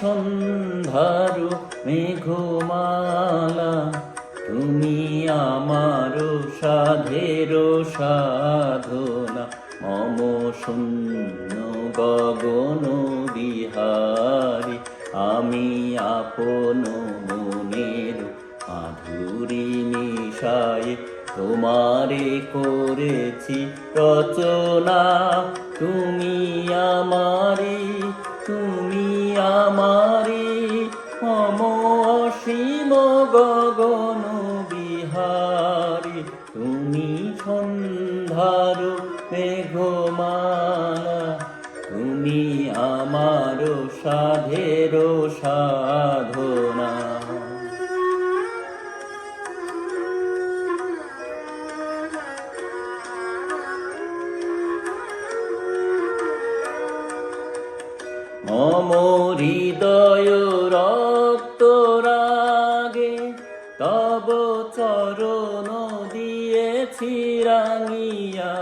সন্ধ্যার মেঘমালা, তুমি আমার সাধের সাধনা, মম শূন্য গগন বিহারী, আমি আপন মনের মাধুরী মিশায় তোমারে করেছি রচনা, তুমি আমারি তুমি আমারি অম অসীম গগন বিহারী তুমি সন্ধ্যার মেঘমালা তুমি আমার সাধের মম হৃদয় রক্ত রাগে, তব চরণ দিয়েছি রাঙিয়া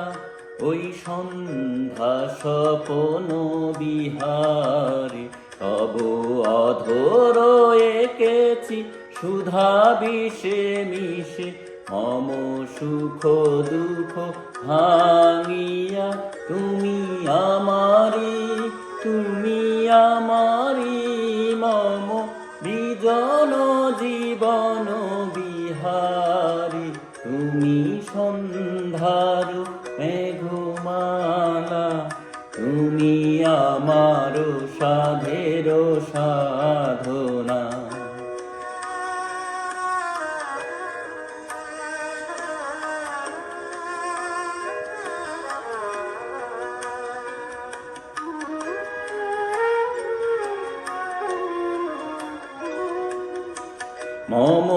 ওই সন্ধ্যা স্বপন বিহারে। তব অধর এঁকেছি, সুধা বিষে মিশে, মম সুখ দুঃখ ভাঙিয়া, তুমি আমারি তুমি আমারি মম বিজন জীবন বিহারি। তুমি সন্ধারু মেঘুমালা তুমি আমার সাধের সাধনা। মম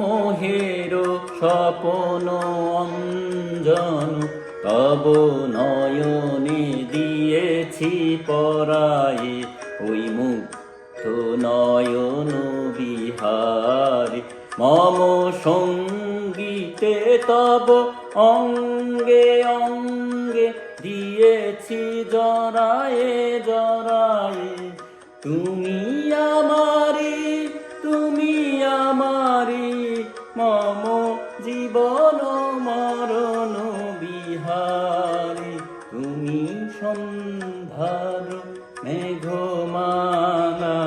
মোহের স্বপন অঞ্জন, তব নয়নে দিয়েছি পরায়ে, ওই মুক্ত নয়ন বিহারে। মম সঙ্গীতে তব অঙ্গে অঙ্গে দিয়েছি জরায়ে জরায়ে। তুমি আমারি মেঘমালা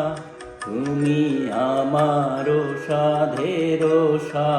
তুমি আমার সাধের সা